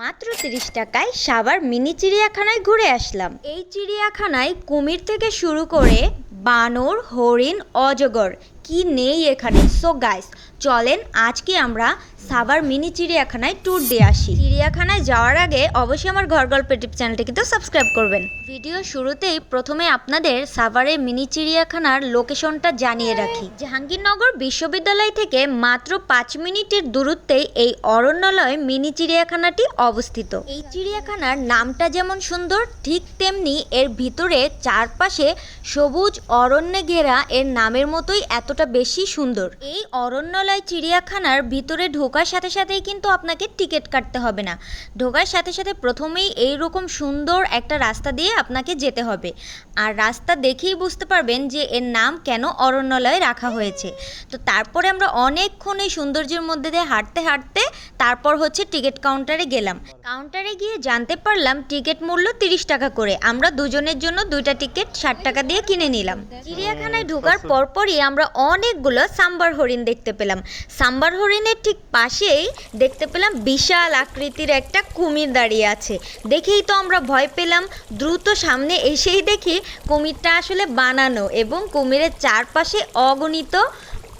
মাত্র তিরিশ টাকায় সাবার মিনি চিড়িয়াখানায় ঘুরে আসলাম। এই চিড়িয়াখানায় কুমির থেকে শুরু করে বানর, হরিণ, অজগর কি নেই এখানে? সো গাইস চলেন আজকে আমরা সাভার মিনি চিড়িয়াখানায় ট্যুর দিয়ে আসি। চিড়িয়াখানায় যাওয়ার আগে অবশ্যই আমার ঘর গল্প টিপ চ্যানেলটি কিন্তু সাবস্ক্রাইব করবেন। ভিডিও শুরুতেই প্রথমে আপনাদের সাভারের মিনি চিড়িয়াখানার লোকেশনটা জানিয়ে রাখি। জাহাঙ্গীরনগর বিশ্ববিদ্যালয় থেকে মাত্র পাঁচ মিনিটের দূরত্বেই এই অরণ্যালয় মিনি চিড়িয়াখানাটি অবস্থিত। এই চিড়িয়াখানার নামটা যেমন সুন্দর, ঠিক তেমনি এর ভিতরে চারপাশে সবুজ অরণ্যে ঘেরা এর নামের মতোই এতটা বেশি সুন্দর। এই অরণ্যলয় চিড়িয়াখানার ভিতরে ঢোকার সাথে সাথেই কিন্তু আপনাকে টিকিট কাটতে হবে না। ঢোকার সাথে সাথে প্রথমেই এই রকম সুন্দর একটা রাস্তা দিয়ে আপনাকে যেতে হবে। আর রাস্তা দেখেই বুঝতে পারবেন যে এর নাম কেন অরণ্যালয় রাখা হয়েছে। তো তারপরে আমরা অনেকক্ষণ এই সৌন্দর্যের মধ্যে দিয়ে হাঁটতে হাঁটতে তারপর হচ্ছে টিকিট কাউন্টারে গেলাম। কাউন্টারে গিয়ে জানতে পারলাম টিকিট মূল্য তিরিশ টাকা করে। আমরা দুজনের জন্য দুইটা টিকিট ষাট টাকা দিয়ে কিনে নিলাম। চিড়িয়াখানায় ঢোকার পরপরই আমরা অনেকগুলো সাম্বার হরিণ দেখতে পেলাম। সাম্বার হরিণের ঠিক পাশেই দেখতে পেলাম বিশাল আকৃতির একটা কুমির দাঁড়িয়ে আছে। দেখেই তো আমরা ভয় পেলাম। দ্রুত সামনে এসেই দেখি কুমিরটা আসলে বানানো এবং কুমিরের চারপাশে অগণিত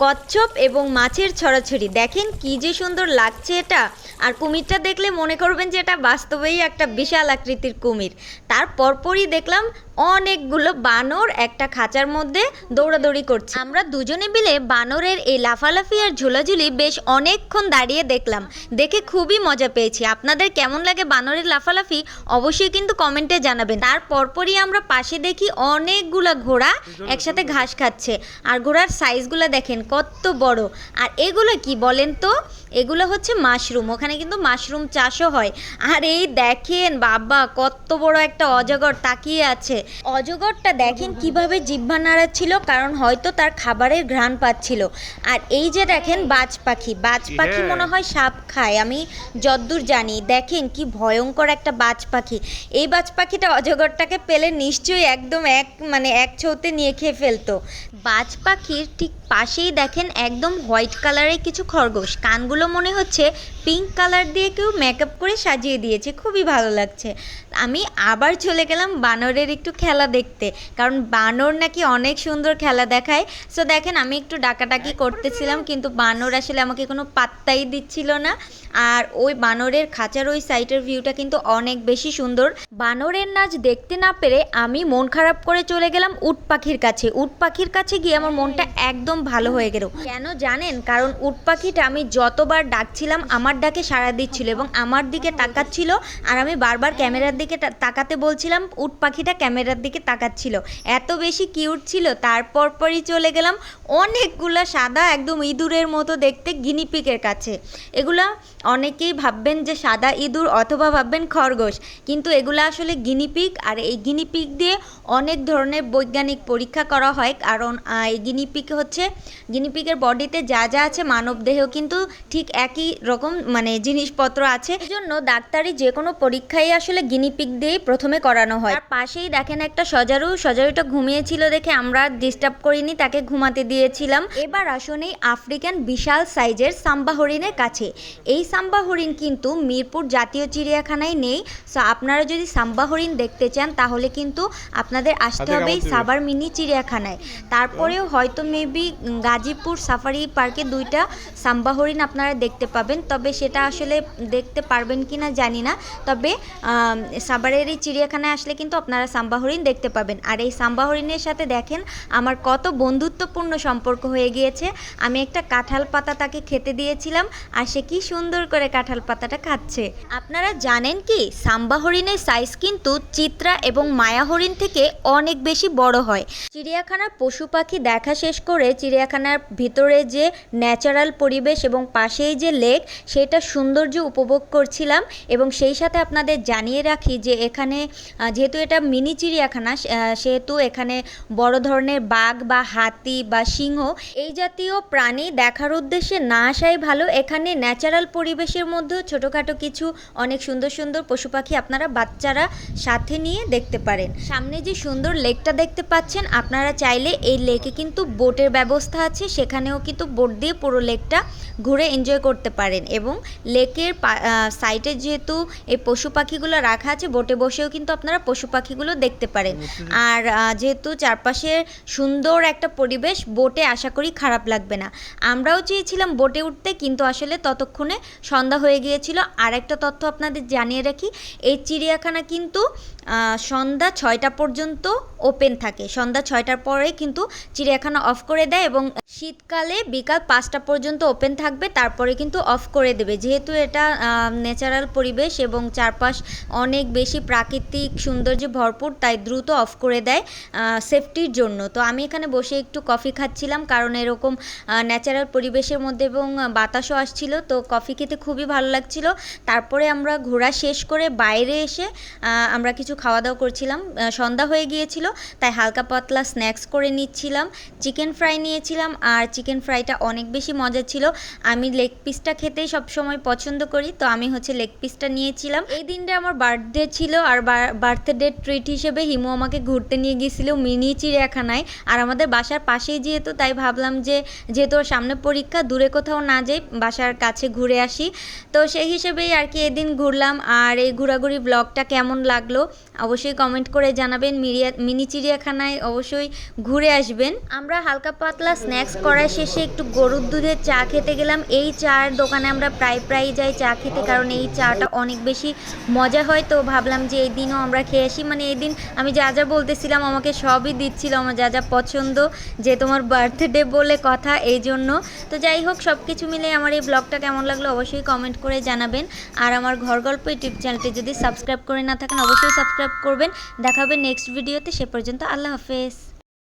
কচ্ছপ এবং মাছের ছড়াছড়ি। দেখেন কি যে সুন্দর লাগছে এটা। আর কুমিরটা দেখলে মনে করবেন যে এটা বাস্তবেই একটা বিশাল আকৃতির কুমির। তার পরপরই দেখলাম অনেকগুলো বানর একটা খাঁচার মধ্যে দৌড়াদৌড়ি করছে। আমরা দুজনে মিলে বানরের এই লাফালাফি আর ঝুলাঝুলি বেশ অনেকক্ষণ দাঁড়িয়ে দেখলাম। দেখে খুবই মজা পেয়েছি। আপনাদের কেমন লাগে বানরের লাফালাফি অবশ্যই কিন্তু কমেন্টে জানাবেন। তার পরপরই আমরা পাশে দেখি অনেকগুলা ঘোড়া একসাথে ঘাস খাচ্ছে। আর ঘোড়ার সাইজগুলো দেখেন কত বড়। আর এগুলো কি বলেন তো? এগুলো হচ্ছে মাশরুম। ওখানে কিন্তু মাশরুম চাষও হয়। আর এই দেখেন বাবা, কত বড় একটা অজগর তাকিয়ে আছে। অজগরটা দেখেন কীভাবে জিহ্বা নাড়াচ্ছিল কারণ হয়তো তার খাবারের ঘ্রাণ পাচ্ছিল। আর এই যে দেখেন বাজ পাখি বাজ পাখি মনে হয় সাপ খায় আমি যদ্দূর জানি। দেখেন কি ভয়ঙ্কর একটা বাজ পাখি। এই বাজ পাখিটা অজগরটাকে পেলে নিশ্চয়ই একদম এক মানে এক ছৌতে নিয়ে খেয়ে ফেলতো। বাজ পাখির ঠিক পাশেই দেখেন একদম হোয়াইট কালারের কিছু খরগোশ। কানগুলো মনে হচ্ছে পিঙ্ক কালার দিয়ে কেউ মেকআপ করে সাজিয়ে দিয়েছে খুবই ভালো লাগছে। আমি আবার চলে গেলাম বানরের একটু খেলা দেখতে। কারণ বানর নাকি অনেক সুন্দর খেলা দেখায়। সো দেখেন আমি একটু ডাকাডাকি করতেছিলাম কিন্তু বানর আসলে আমাকে কোনো পাত্তাই দিচ্ছিল না। আর ওই বানরের খাঁচার ওই সাইটের ভিউটা কিন্তু অনেক বেশি সুন্দর। বানরের নাচ দেখতে না পেরে আমি মন খারাপ করে চলে গেলাম উট পাখির কাছে। উট পাখির কাছে গিয়ে আমার মনটা একদম ভালো হয়ে গেল। কেন জানেন? কারণ উট পাখিটা আমি যতবার ডাকছিলাম আমার ডাকে সাড়া দিচ্ছিল এবং আমার দিকে তাকাচ্ছিল। আর আমি বারবার ক্যামেরার দিকে তাকাতে বলছিলাম উট পাখিটা ক্যামেরার দিকে তাকাচ্ছিল। এত বেশি কিউট ছিল তারপর পরই চলে গেলাম অনেকগুলা সাদা একদম ইঁদুরের মতো দেখতে গিনিপিকের কাছে। এগুলা অনেকেই ভাববেন যে সাদা ইঁদুর অথবা ভাববেন খরগোশ, কিন্তু এগুলো আসলে গিনিপিগ আর এই গিনিপিগ দিয়ে অনেক ধরনের বৈজ্ঞানিক পরীক্ষা করা হয়। কারণ এই গিনিপিগ হচ্ছে গিনিপিগের বডিতে যা যা আছে মানব দেহেও কিন্তু ঠিক একই রকম মানে জিনিসপত্র আছে। জন্য ডাক্তারি যে কোনো পরীক্ষাই আসলে গিনিপিগ দিয়েই প্রথমে করানো হয়। আর পাশেই দেখেন একটা সজারু, সজারুটা ঘুমিয়েছিল দেখে আমরা ডিস্টার্ব করিনি, তাকে ঘুমাতে দিয়েছিলাম। এবার আসুন এই আফ্রিকান বিশাল সাইজের সাম্বা হরিণের কাছে। এই সাম্বা হরিণ কিন্তু মিরপুর জাতীয় চিড়িয়াখানায় নেই। সো আপনারা যদি সাম্বা হরিণ দেখতে চান তাহলে কিন্তু আপনাদের আসতে হবে এই সাবার মিনি চিড়িয়াখানায়। তারপরেও হয়তো মেবি গাজীপুর সাফারি পার্কে দুইটা সাম্বা হরিণ আপনারা দেখতে পাবেন। তবে সেটা আসলে দেখতে পারবেন কি না জানি না। তবে আম, সাভারের এই চিড়িয়াখানায় আসলে কিন্তু আপনারা সাম্বা হরিণ দেখতে পাবেন। আর এই সাম্বা হরিণের সাথে দেখেন আমার কত বন্ধুত্বপূর্ণ সম্পর্ক হয়ে গিয়েছে। আমি একটা কাঁঠাল পাতা তাকে খেতে দিয়েছিলাম আর সে কি সুন্দর করে কাঁঠাল পাতাটা খাচ্ছে। আপনারা জানেন কি, সাম্বা হরিণের সাইজ কিন্তু চিত্রা এবং মায়া হরিণ থেকে অনেক বেশি বড় হয়। চিড়িয়াখানার পশু পাখি দেখা শেষ করে চিড়িয়াখানার ভিতরে যে ন্যাচারাল পরিবেশ এবং পাশেই যে লেক সেটা সৌন্দর্য উপভোগ করছিলাম এবং সেই সাথে আপনাদের জানিয়ে রাখি যে এখানে যেহেতু এটা মিনি চিড়িয়াখানা সেহেতু এখানে বড় ধরনের বাঘ বা হাতি বা সিংহ, এই জাতীয় প্রাণী দেখার উদ্দেশ্যে না আসাই ভালো। এখানে ন্যাচারাল পরিবেশ পরিবেশের মধ্যেও ছোটোখাটো কিছু অনেক সুন্দর সুন্দর পশু পাখি আপনারা বাচ্চারা সাথে নিয়ে দেখতে পারেন। সামনে যে সুন্দর লেকটা দেখতে পাচ্ছেন, আপনারা চাইলে এই লেকে কিন্তু বোটের ব্যবস্থা আছে, সেখানেও কিন্তু বোট দিয়ে পুরো লেকটা ঘুরে এনজয় করতে পারেন এবং লেকের সাইডে যেহেতু এই পশু পাখিগুলো রাখা আছে, বোটে বসেও কিন্তু আপনারা পশু পাখিগুলো দেখতে পারেন। আর যেহেতু চারপাশে সুন্দর একটা পরিবেশ, বোটে আশা করি খারাপ লাগবে না। আমরাও চেয়েছিলাম বোটে উঠতে, কিন্তু আসলে ততক্ষণে সন্ধ্যা হয়ে গিয়েছিল। আর একটা তথ্য আপনাদের জানিয়ে রাখি এই চিড়িয়াখানা কিন্তু সন্ধ্যা ছয়টা পর্যন্ত ওপেন থাকে। সন্ধ্যা ছয়টার পরে কিন্তু চিড়িয়াখানা অফ করে দেয় এবং শীতকালে বিকাল পাঁচটা পর্যন্ত ওপেন থাকবে, তারপরে কিন্তু অফ করে দেবে। যেহেতু এটা ন্যাচারাল পরিবেশ এবং চারপাশ অনেক বেশি প্রাকৃতিক সৌন্দর্যে ভরপুর, তাই দ্রুত অফ করে দেয় সেফটির জন্য। তো আমি এখানে বসে একটু কফি খাচ্ছিলাম, কারণ এরকম ন্যাচারাল পরিবেশের মধ্যে এবং বাতাসও আসছিল, তো কফি খেতে খুবই ভালো লাগছিল। তারপরে আমরা ঘোরা শেষ করে বাইরে এসে আমরা কিছু খাওয়া দাওয়া করছিলাম সন্ধ্যা হয়ে গিয়েছিল, তাই হালকা পাতলা স্ন্যাক্স করে নিচ্ছিলাম, চিকেন ফ্রাই নিয়েছিলাম, আর চিকেন ফ্রাইটা অনেক বেশি মজা ছিল। আমি লেগ পিসটা খেতেই সবসময় পছন্দ করি, তো আমি হচ্ছে লেগ পিসটা নিয়েছিলাম। এই দিনটা আমার বার্থডে ছিল, আর বার্থডে ট্রিট হিসেবে হিমু আমাকে ঘুরতে নিয়ে গিয়েছিল মিনি চিড়িয়াখানায়, আর আমাদের বাসার পাশেই যেহেতু, তাই ভাবলাম যে, যেহেতু সামনে পরীক্ষা, দূরে কোথাও না যাই, বাসার কাছে ঘুরে আসি। তো সেই হিসেবেই আর কি এদিন ঘুরলাম, আর এই ঘোরাঘুরি ব্লগটা কেমন লাগল অবশ্যই কমেন্ট করে জানাবেন। মিরিয়া, মিনি চিড়িয়াখানায় অবশ্যই ঘুরে আসবেন। আমরা হালকা পাতলা স্ন্যাক্স করার শেষে একটু গরুর দুধের চা খেতে গেলাম। এই চায়ের দোকানে আমরা প্রায় প্রায় যাই চা খেতে, কারণ এই চাটা অনেক বেশি মজা হয়। তো ভাবলাম যে এই দিনও আমরা খেয়ে আসি। মানে এই দিন আমি যা যা বলতেছিলাম, আমাকে সবই দিচ্ছিল আমার যা যা পছন্দ, যে তোমার বার্থডে বলে কথা, এই জন্য। তো যাই হোক সব কিছু মিলে আমার এই ব্লগটা কেমন লাগল অবশ্যই কমেন্ট করে জানাবেন। আর আমার ঘর গল্প ইউটিউব চ্যানেলটি যদি সাবস্ক্রাইব করে না থাকেন, অবশ্যই সাবস্ক্রাইব করবেন। দেখাবে নেক্সট ভিডিওতে সে পর্যন্ত আল্লাহ হাফেজ।